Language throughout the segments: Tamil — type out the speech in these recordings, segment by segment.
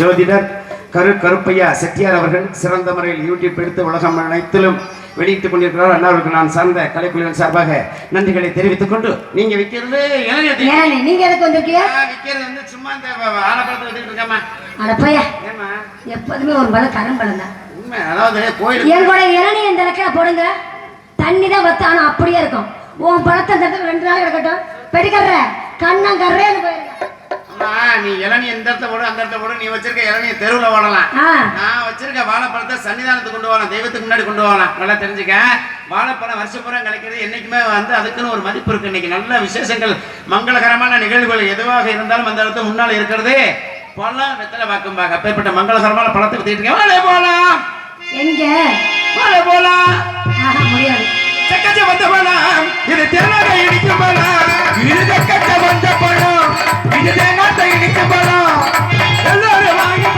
ஜோதிடர் கரு கருப்பையா செட்டியார் அவர்கள் சிறந்த முறையில் யூடியூப் எடுத்து உலகம் அனைத்திலும் வெளியிட்டுக் கொண்டிருக்கிறார். அண்ணாவுக்கு நான் சார்ந்த கலைக்குழுவின் சார்பாக நன்றிகளை தெரிவித்துக் கொண்டு நீங்க விற்கிறது நீங்க எதுக்கு வந்திருக்கீங்க? விற்கிறது வந்து சும்மா இந்த ஆலப்பழத்தை வித்துக்கிட்டு இருக்கேம்மா. அட போயா ஏம்மா? எப்போதுமே ஒரு பழம் கரும் பழம் தான். அதாவது கோயில் என் கூட இளநீ இந்த இடத்துல போடுங்க. தண்ணி தான் வத்து ஆனா அப்படியே இருக்கும். உன் பழத்தை இந்த இடத்துல ரெண்டு நாள் கிடக்கட்டும். பெடிக்கற கண்ணம் கர்றேன்னு போயிருங்க அம்மா நீ இளநீ இந்த இடத்த போடு அந்த இடத்த போடு. நீ வச்சிருக்க இளநீ தெருவில் ஓடலாம் நான் வச்சிருக்க வாழைப்பழத்தை சன்னிதானத்துக்கு கொண்டு வரலாம் தெய்வத்துக்கு முன்னாடி கொண்டு வரலாம் நல்லா தெரிஞ்சுக்க. வாழைப்பழம் வருஷம் பூரா கிடைக்கிறது என்னைக்குமே வந்து அதுக்குன்னு ஒரு மதிப்பு இருக்கு. இன்னைக்கு நல்ல விசேஷங்கள் மங்களகரமான நிகழ்வுகள் எதுவாக இருந்தாலும் அந்த இடத்துல முன்னால் இருக்கிறது பழம் வெத்தலை பாக்க அப்பேற்பட்ட மங்களகரமான பழத்தை இருக்கேன் வாழை போலாம். எங்க? வாழை போலாம். முடியாது. சக்கச்ச வந்த பழம். இது தேனாக இடிக்கும் பழம். இது சக்கச்ச வந்த பழம். இதுதான் தேனாக இடிக்கும் பழம் எல்லாரும் வாங்கி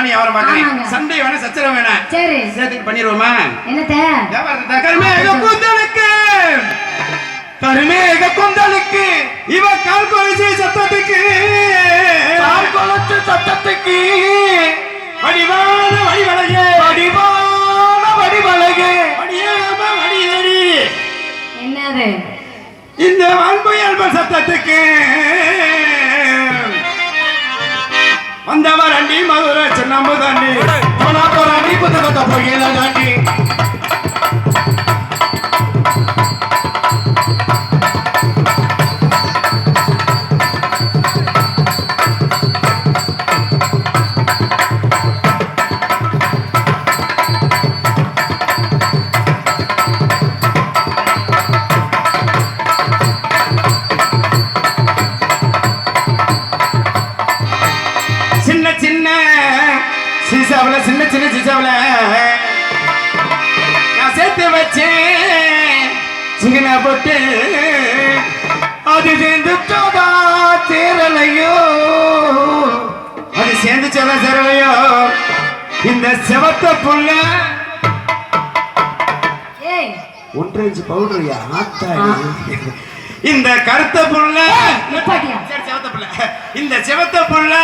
நானும் வியாபாரம் பாக்குறேன். சண்டை வேணா சச்சரவு வேணாம் சரி. சேர்த்துட்டு பண்ணிடுவோமா? என்னத்த? வியாபாரத்தை கருமேக குந்தலுக்கு! கருமேக குந்தலுக்கு! இவ கால் கொலைச்சி சத்தத்துக்கு! கால் கொலைச்சி சத்தத்துக்கு! வடிவான வடிவழகே வடிவான வடிவழகே வடியாம வடியடி என்னது? இந்த வான்புயல் சத்தத்துக்கு! வந்தவர் அண்டி மதுரை சின்னம்பு தாண்டி போனா போறாண்டி புத்தகத்தை போகல தாண்டி சீசாவுல சின்ன சின்ன சீசாவுல. நான் சேர்த்து வச்சேன். சிங்கன போட்டு அது சேர்ந்து சோதா சேரலையோ? அது சேர்ந்து சோதா சேரலையோ? இந்த செவத்த புள்ள ஒன்றரை இன்ச்சு பவுடரியா இந்த கருத்த புள்ள சிவத்த புள்ள. இந்த சிவத்த புள்ள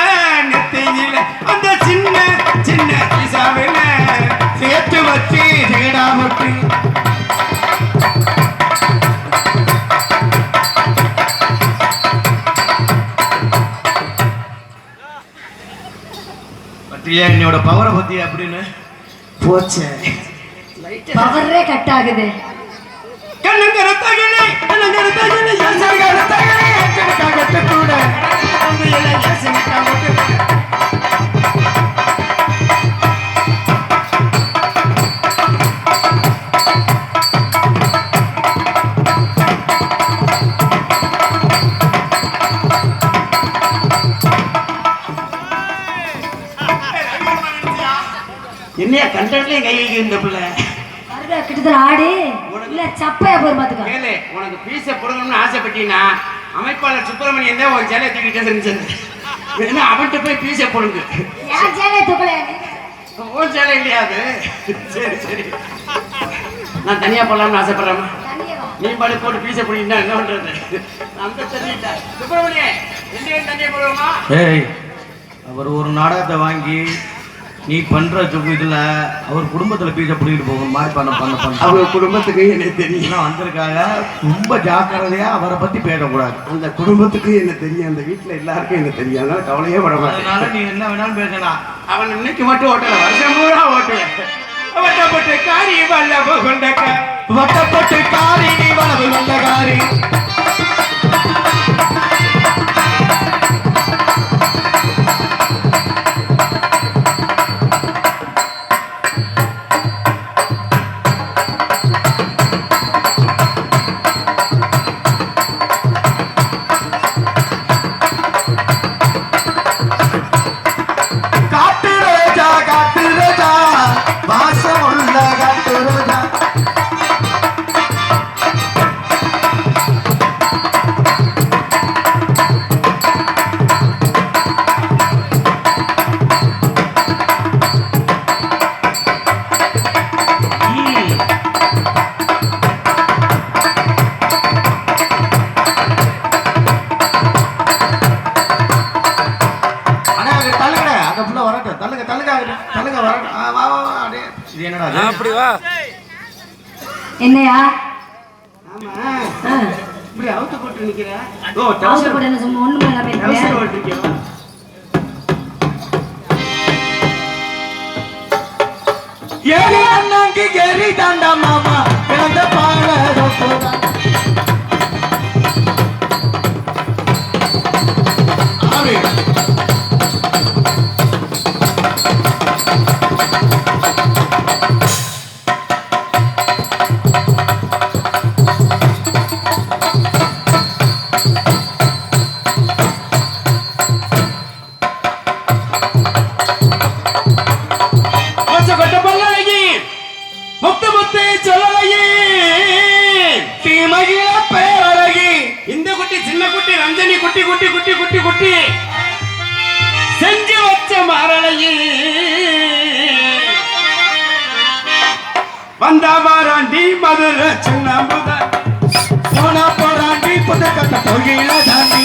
பத்திரியா என்னோட பவரை பத்தி அப்படின்னு? போச்சே. பவரே கட் ஆகுது கண்ணங்கர தகனே கண்ணங்கர தகனே யசங்கர தகனே கணக்காகட்டு கூட என்னையா கண்டட்லயே கை வைக்க இந்த பிள்ளை? வருதா கிட்டத்தட்ட ஆடு. இல்ல சப்பையா போய் பாத்துக்க கேளு உனக்கு பீஸை கொடுக்கணும்னு ஆசைப்பட்டீங்கன்னா அமைப்பாளர் சுப்பிரமணியன் தான் உன் சேலையை தூக்கிட்டே செஞ்சது ஏன்னா அவன்கிட்ட போய் பீஸை கொடுங்க ஏன் சேலை தூக்கலையா நீ? உன் சேலை இல்லையா அது? சரி சரி. நான் தனியா போடலாம்னு ஆசைப்படுறேன். நீ பாடு போட்டு பீஸை பிடிக்கிட்டா என்ன பண்றது? அந்த தண்ணிட்டா சுப்பிரமணியன் ரெண்டு தண்ணியை போடுவோமா ஏய் அவர் ஒரு நாடகத்தை வாங்கி நீ பண்ற இதுல அவர் குடும்பத்துல பீச பிடிக்கிட்டு போகணும் மாதிரி பண்ண பண்ண பண்ண. அவங்க குடும்பத்துக்கு எனக்கு தெரியும்? வந்திருக்காங்க? ரொம்ப ஜாக்கிரதையா அவரை பத்தி பேசக்கூடாது. அந்த குடும்பத்துக்கு என்ன தெரியும்? அந்த வீட்டுல எல்லாருக்கும் என்ன தெரியும்? அதனால கவலையே பட அதனால நீ என்ன வேணாலும் பேசலாம். அவன் இன்னைக்கு மட்டும் ஓட்டல வருஷம் பூரா ஓட்டுவேன் வட்டப்பட்டு காரி வல்ல கொண்டக்க. வட்டப்பட்டு காரி நீ வளவு நல்ல காரி கப்புல என்னையா? ஆமா. ஓ டவுசர் போட்டு என்ன சும்மா ஒண்ணுமே தாண்டா மாமா. சின்ன குட்டி ரஞ்சனி குட்டி குட்டி குட்டி குட்டி குட்டி. செஞ்சு வச்ச மரளையில் வந்தா வாராண்டி மதுரை சின்ன முத போனா போராண்டி புது கட்ட தொகையில தாண்டி.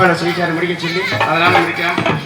அமைப்பாளர் சொல்லிட்டாரு முடிக்க சொல்லி அதனால முடிக்கிறேன்